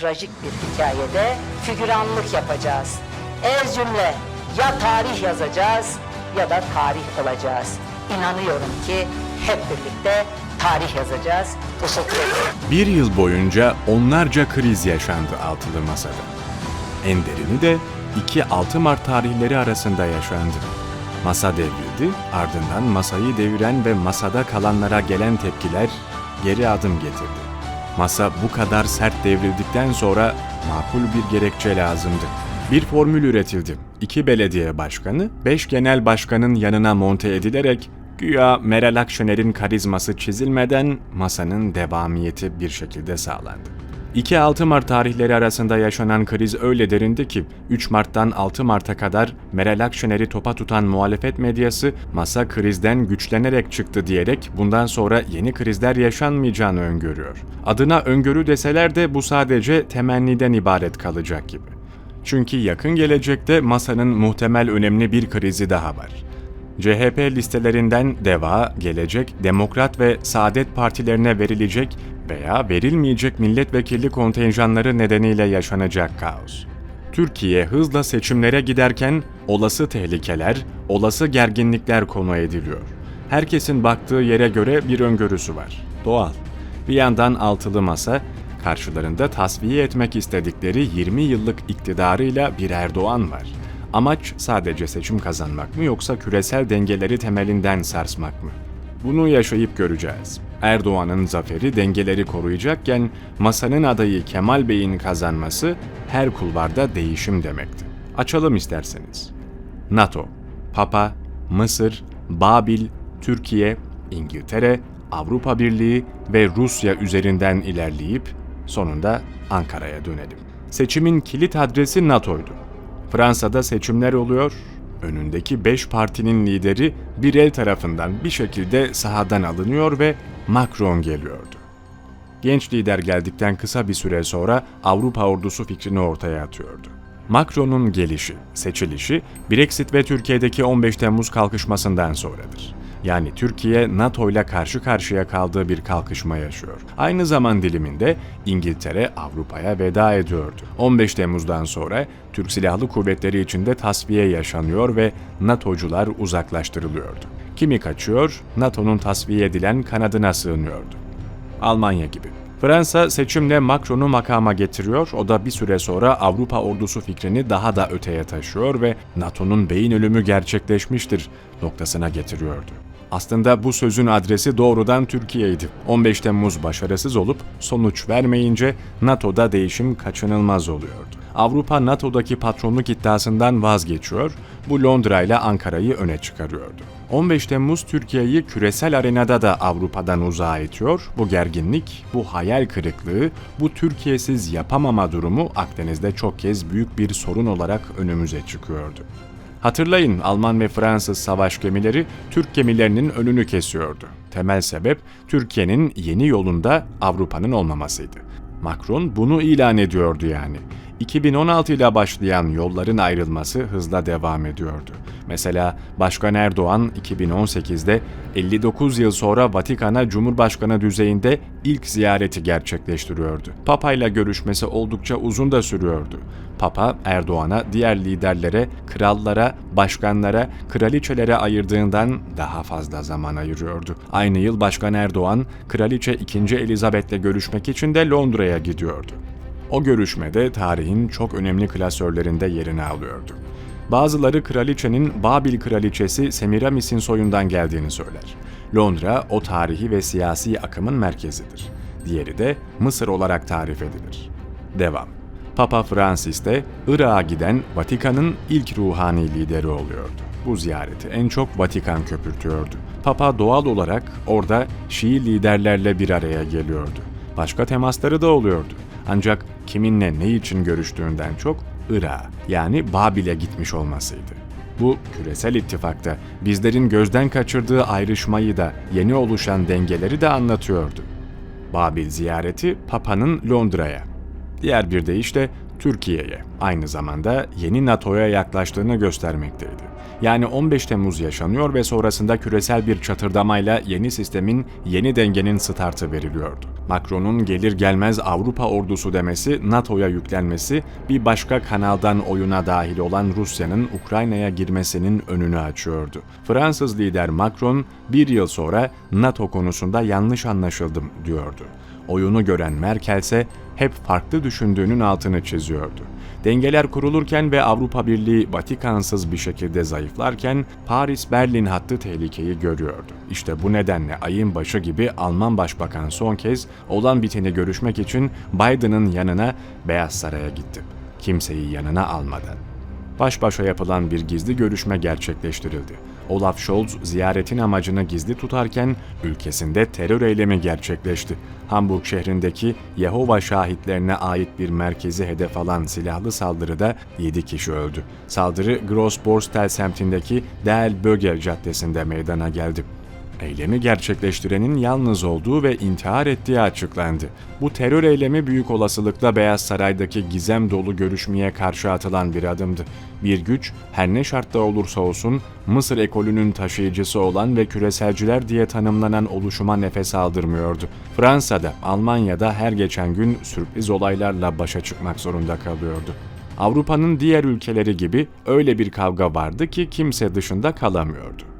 trajik bir hikayede figüranlık yapacağız. Cümle ya tarih yazacağız ya da tarih olacağız. İnanıyorum ki hep birlikte tarih yazacağız. Teşekkür ederim. Bir yıl boyunca onlarca kriz yaşandı altılı masada. En derini de 2-6 Mart tarihleri arasında yaşandı. Masa devrildi, ardından masayı deviren ve masada kalanlara gelen tepkiler geri adım getirdi. Masa bu kadar sert devrildikten sonra makul bir gerekçe lazımdı. Bir formül üretildi. İki belediye başkanı, beş genel başkanın yanına monte edilerek güya Meral Akşener'in karizması çizilmeden masanın devamiyeti bir şekilde sağlandı. 2-6 Mart tarihleri arasında yaşanan kriz öyle derindi ki 3 Mart'tan 6 Mart'a kadar Meral Akşener'i topa tutan muhalefet medyası masa krizden güçlenerek çıktı diyerek bundan sonra yeni krizler yaşanmayacağını öngörüyor. Adına öngörü deseler de bu sadece temenniden ibaret kalacak gibi. Çünkü yakın gelecekte masanın muhtemel önemli bir krizi daha var. CHP listelerinden DEVA, Gelecek, Demokrat ve Saadet partilerine verilecek veya verilmeyecek milletvekili kontenjanları nedeniyle yaşanacak kaos. Türkiye hızla seçimlere giderken olası tehlikeler, olası gerginlikler konu ediliyor. Herkesin baktığı yere göre bir öngörüsü var. Doğal. Bir yandan altılı masa, karşılarında tasfiye etmek istedikleri 20 yıllık iktidarıyla bir Erdoğan var. Amaç sadece seçim kazanmak mı yoksa küresel dengeleri temelinden sarsmak mı? Bunu yaşayıp göreceğiz. Erdoğan'ın zaferi dengeleri koruyacakken masanın adayı Kemal Bey'in kazanması her kulvarda değişim demekti. Açalım isterseniz. NATO, Papa, Mısır, Babil, Türkiye, İngiltere, Avrupa Birliği ve Rusya üzerinden ilerleyip sonunda Ankara'ya dönelim. Seçimin kilit adresi NATO'ydu. Fransa'da seçimler oluyor, önündeki 5 partinin lideri bir el tarafından bir şekilde sahadan alınıyor ve Macron geliyordu. Genç lider geldikten kısa bir süre sonra Avrupa ordusu fikrini ortaya atıyordu. Macron'un gelişi, seçilişi Brexit ve Türkiye'deki 15 Temmuz kalkışmasından sonradır. Yani Türkiye NATO ile karşı karşıya kaldığı bir kalkışma yaşıyor. Aynı zaman diliminde İngiltere Avrupa'ya veda ediyordu. 15 Temmuz'dan sonra Türk Silahlı Kuvvetleri içinde tasfiye yaşanıyor ve NATO'cular uzaklaştırılıyordu. Kimi kaçıyor, NATO'nun tasfiye edilen kanadına sığınıyordu. Almanya gibi. Fransa seçimle Macron'u makama getiriyor, o da bir süre sonra Avrupa ordusu fikrini daha da öteye taşıyor ve NATO'nun beyin ölümü gerçekleşmiştir noktasına getiriyordu. Aslında bu sözün adresi doğrudan Türkiye'ydi. 15 Temmuz başarısız olup sonuç vermeyince NATO'da değişim kaçınılmaz oluyordu. Avrupa NATO'daki patronluk iddiasından vazgeçiyor, bu Londra ile Ankara'yı öne çıkarıyordu. 15 Temmuz Türkiye'yi küresel arenada da Avrupa'dan uzağa itiyor. Bu gerginlik, bu hayal kırıklığı, bu Türkiye'siz yapamama durumu Akdeniz'de çok kez büyük bir sorun olarak önümüze çıkıyordu. Hatırlayın Alman ve Fransız savaş gemileri Türk gemilerinin önünü kesiyordu. Temel sebep Türkiye'nin yeni yolunda Avrupa'nın olmamasıydı. Macron bunu ilan ediyordu yani. 2016 ile başlayan yolların ayrılması hızla devam ediyordu. Mesela Başkan Erdoğan 2018'de 59 yıl sonra Vatikan'a Cumhurbaşkanı düzeyinde ilk ziyareti gerçekleştiriyordu. Papa ile görüşmesi oldukça uzun da sürüyordu. Papa Erdoğan'a diğer liderlere, krallara, başkanlara, kraliçelere ayırdığından daha fazla zaman ayırıyordu. Aynı yıl Başkan Erdoğan, Kraliçe 2. Elizabeth'le görüşmek için de Londra'ya gidiyordu. O görüşmede tarihin çok önemli klasörlerinde yerini alıyordu. Bazıları kraliçenin Babil kraliçesi Semiramis'in soyundan geldiğini söyler. Londra o tarihi ve siyasi akımın merkezidir. Diğeri de Mısır olarak tarif edilir. Devam. Papa Francis de Irak'a giden Vatikan'ın ilk ruhani lideri oluyordu. Bu ziyareti en çok Vatikan köpürtüyordu. Papa doğal olarak orada Şii liderlerle bir araya geliyordu. Başka temasları da oluyordu. Ancak kiminle ne için görüştüğünden çok Irak'a yani Babil'e gitmiş olmasıydı. Bu küresel ittifakta bizlerin gözden kaçırdığı ayrışmayı da yeni oluşan dengeleri de anlatıyordu. Babil ziyareti Papa'nın Londra'ya, diğer bir deyişle Türkiye'ye, aynı zamanda yeni NATO'ya yaklaştığını göstermekteydi. Yani 15 Temmuz yaşanıyor ve sonrasında küresel bir çatırdamayla yeni sistemin, yeni dengenin startı veriliyordu. Macron'un gelir gelmez Avrupa ordusu demesi, NATO'ya yüklenmesi, bir başka kanaldan oyuna dahil olan Rusya'nın Ukrayna'ya girmesinin önünü açıyordu. Fransız lider Macron, bir yıl sonra NATO konusunda yanlış anlaşıldım diyordu. Oyunu gören Merkel ise hep farklı düşündüğünün altını çiziyordu. Dengeler kurulurken ve Avrupa Birliği Vatikansız bir şekilde zayıflarken Paris-Berlin hattı tehlikeyi görüyordu. İşte bu nedenle ayın başı gibi Alman Başbakan son kez olan biteni görüşmek için Biden'ın yanına Beyaz Saray'a gitti. Kimseyi yanına almadan. Baş başa yapılan bir gizli görüşme gerçekleştirildi. Olaf Scholz ziyaretin amacını gizli tutarken ülkesinde terör eylemi gerçekleşti. Hamburg şehrindeki Yehova şahitlerine ait bir merkezi hedef alan silahlı saldırıda 7 kişi öldü. Saldırı Grossborstel semtindeki Del Böge caddesinde meydana geldi. Eylemi gerçekleştirenin yalnız olduğu ve intihar ettiği açıklandı. Bu terör eylemi büyük olasılıkla Beyaz Saray'daki gizem dolu görüşmeye karşı atılan bir adımdı. Bir güç her ne şartta olursa olsun Mısır ekolünün taşıyıcısı olan ve küreselciler diye tanımlanan oluşuma nefes aldırmıyordu. Fransa'da, Almanya'da her geçen gün sürpriz olaylarla başa çıkmak zorunda kalıyordu. Avrupa'nın diğer ülkeleri gibi öyle bir kavga vardı ki kimse dışında kalamıyordu.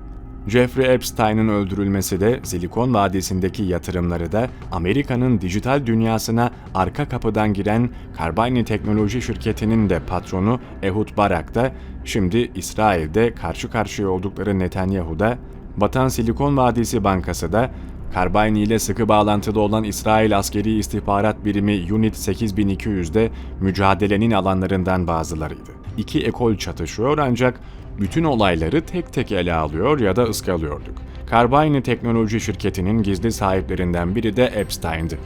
Jeffrey Epstein'ın öldürülmesi de Silikon Vadisi'ndeki yatırımları da Amerika'nın dijital dünyasına arka kapıdan giren Carbine teknoloji şirketinin de patronu Ehud Barak da şimdi İsrail'de karşı karşıya oldukları Netanyahu'da Vatan Silikon Vadisi Bankası da Carbine ile sıkı bağlantılı olan İsrail Askeri İstihbarat Birimi Unit 8200'de mücadelenin alanlarından bazılarıydı. İki ekol çatışıyor ancak bütün olayları tek tek ele alıyor ya da ıskalıyorduk. Carbine teknoloji şirketinin gizli sahiplerinden biri de Epstein'di.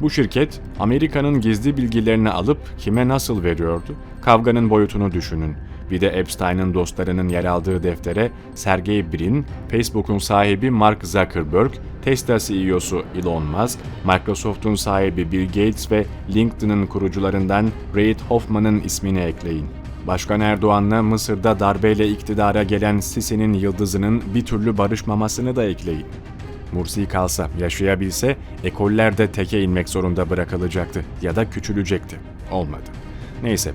Bu şirket Amerika'nın gizli bilgilerini alıp kime nasıl veriyordu? Kavganın boyutunu düşünün. Bir de Epstein'ın dostlarının yer aldığı deftere Sergey Brin, Facebook'un sahibi Mark Zuckerberg, Tesla CEO'su Elon Musk, Microsoft'un sahibi Bill Gates ve LinkedIn'ın kurucularından Reid Hoffman'ın ismini ekleyin. Başkan Erdoğan'la Mısır'da darbeyle iktidara gelen Sisi'nin yıldızının bir türlü barışmamasını da ekleyin. Mursi kalsa, yaşayabilse ekoller de teke inmek zorunda bırakılacaktı ya da küçülecekti. Olmadı. Neyse,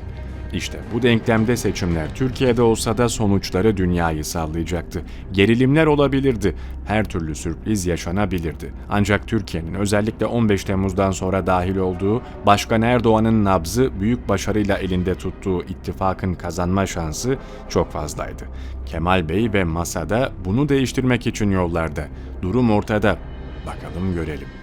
işte bu denklemde seçimler Türkiye'de olsa da sonuçları dünyayı sallayacaktı. Gerilimler olabilirdi, her türlü sürpriz yaşanabilirdi. Ancak Türkiye'nin özellikle 15 Temmuz'dan sonra dahil olduğu Başkan Erdoğan'ın nabzı büyük başarıyla elinde tuttuğu ittifakın kazanma şansı çok fazlaydı. Kemal Bey ve masada bunu değiştirmek için yollarda. Durum ortada. Bakalım görelim.